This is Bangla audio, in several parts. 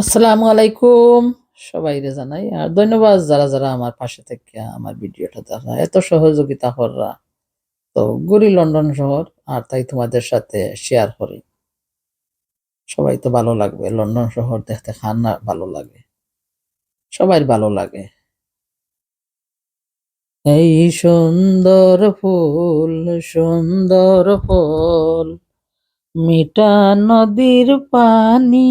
আসসালামু আলাইকুম। সবাইরে জানাই, আর ধন্যবাদ যারা যারা আমার পাশে থেকে আমার ভিডিওটা দেখা এত সহযোগিতা কররা। তো গুরি লন্ডন শহর, আর তাই তোমাদের সাথে শেয়ার করি। সবাই তো ভালো লাগবে, লন্ডন শহর দেখতে খান না, ভালো লাগে। সবাই ভালো লাগে। এই সুন্দর ফুল সুন্দর ফুল, মিঠা নদীর পানি।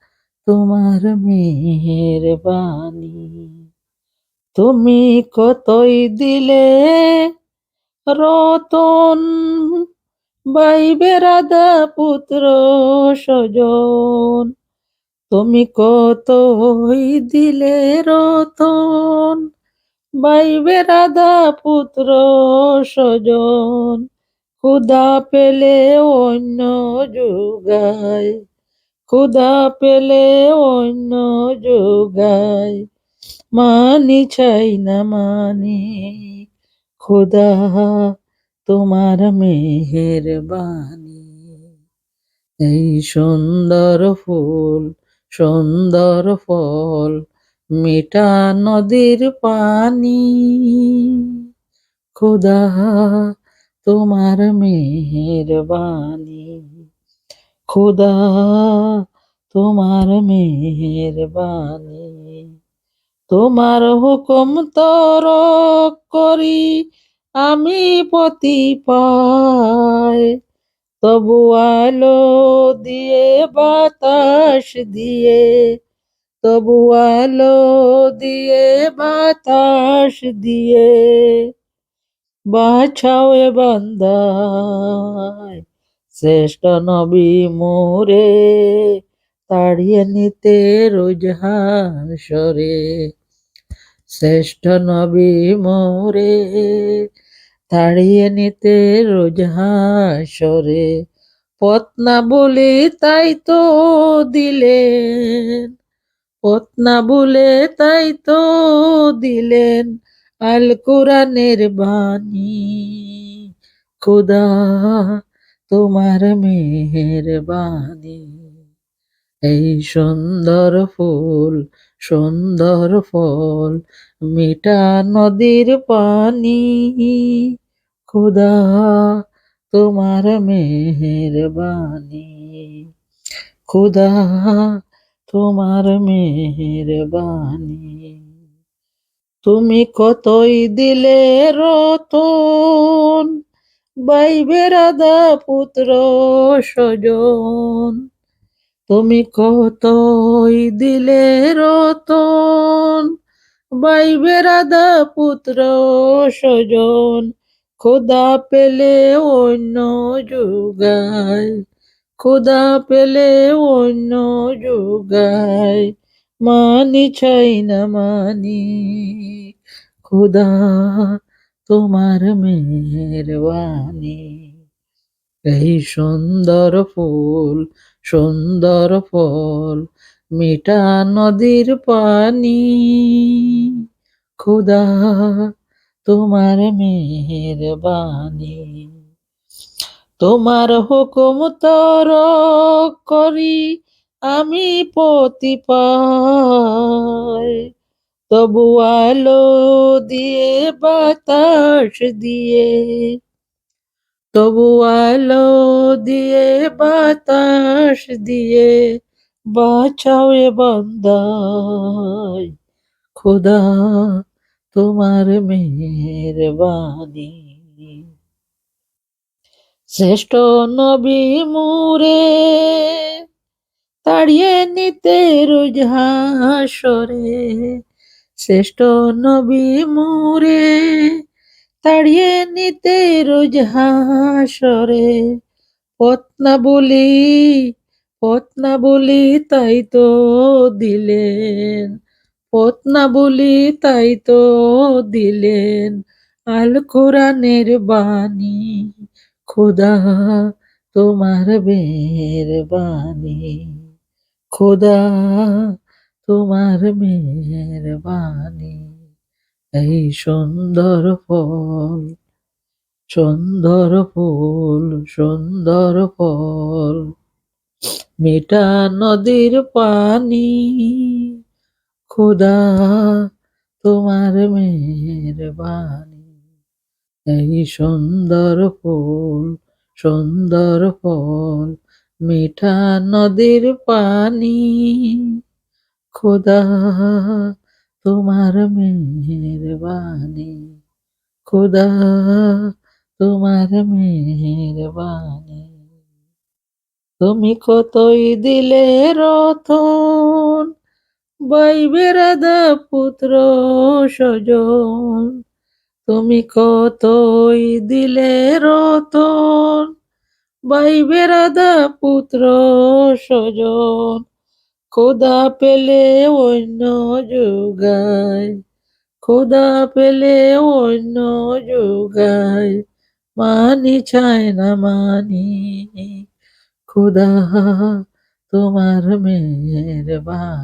তোমার মেহেরবানি। তুমি কতই দিলে রতন, ভাই বেরাদা পুত্র স্বজন। তুমি কতই দিলে রতন, ভাই বেরাদা পুত্র স্বজন। ক্ষুদা পেলে অন্য যোগায় ক্ষুদা পেলে অন্য যোগায়। মানি চাই না মানি খুদা তোমার মেহেরবানি এই সুন্দর ফুল, সুন্দর ফল মিঠা নদীর পানি। খুদা তোমার মেহেরবানি খুদা, তোমার মেহেরবানি, তোমার হুকুম তর করি আমি পতি পায়। তবু আলো দিয়ে, বাতাস দিয়ে, তবু আলো দিয়ে, বাতাস দিয়ে, বাছাও বান্দায় শ্রেষ্ঠ নবী মোরে, তাড়িয়ে নিতে রোজ হাসরে শ্রেষ্ঠ নবী মোরে, তাড়িয়ে নিতে রোজ হাসরে পথ না বলে তাই তো দিলেন, পত্না বলে তাই তো দিলেন আল কোরআনের বাণী। খুদা তোমার মেহেরবানি। এই সুন্দর ফুল, সুন্দর ফল, মিঠা নদীর পানি। খুদা, তোমার মেহেরবানি। খুদা, তোমার মেহেরবানি। তুমি কতই দিলে রতন ভাই বেরাদা পুত্র সজন তুমি কতই দিলে রতন? ভাই বেরাদা পুত্র সজন খোদা পেলে অন্য যোগায়। খোদা পেলে অন্য যোগায়, মানি চাই না মানি। খুদা তোমার মেহরবানি। এই সুন্দর ফুল, সুন্দর ফল, মিঠা নদীর পানি। খুদা, তোমার মেহরবানি। তোমার হুকুম তর করি আমি পতি পাই তবু আলো দিয়ে, বাতাস দিয়ে। তবু আলো দিয়ে, বাতাস দিয়ে, বাঁচাও এ বান্দায়। খুদা তোমার মেহেরবানি শ্রেষ্ঠ নবী মুরে, তাড়িয়ে নিতে রোজ হাসরে। শ্রেষ্ঠ নবী মুরে, তাড়িয়ে নিতে রোজ হাসরে। পথ না বলি, পথ না বলি তাই তো দিলেন। পথ না বলি তাই তো দিলেন আল কোরআনের বাণী। খোদা তোমার মেহরবানি খোদা তোমার মেহরবানি, এই সুন্দর ফল, সুন্দর ফুল, সুন্দর ফল, মিঠা নদীর পানি, খোদা তোমার মেয়ের মেহরবানি, এই সুন্দর ফুল, সুন্দর ফল, মিঠা নদীর পানি খোদা, তোমার মেহরবানি। খোদা, তোমার মেহরবানি। তুমি কতই দিলে রতন বাইবেরাদা পুত্র সজন। তুমি কতই দিলে রতন বাইবেরাদা পুত্র সজন। খোদা পেলে অন্য যোগায়, খোদা পেলে অন্য যোগায়, মানি চায় না মানি, খোদা তোমার মেহরবান।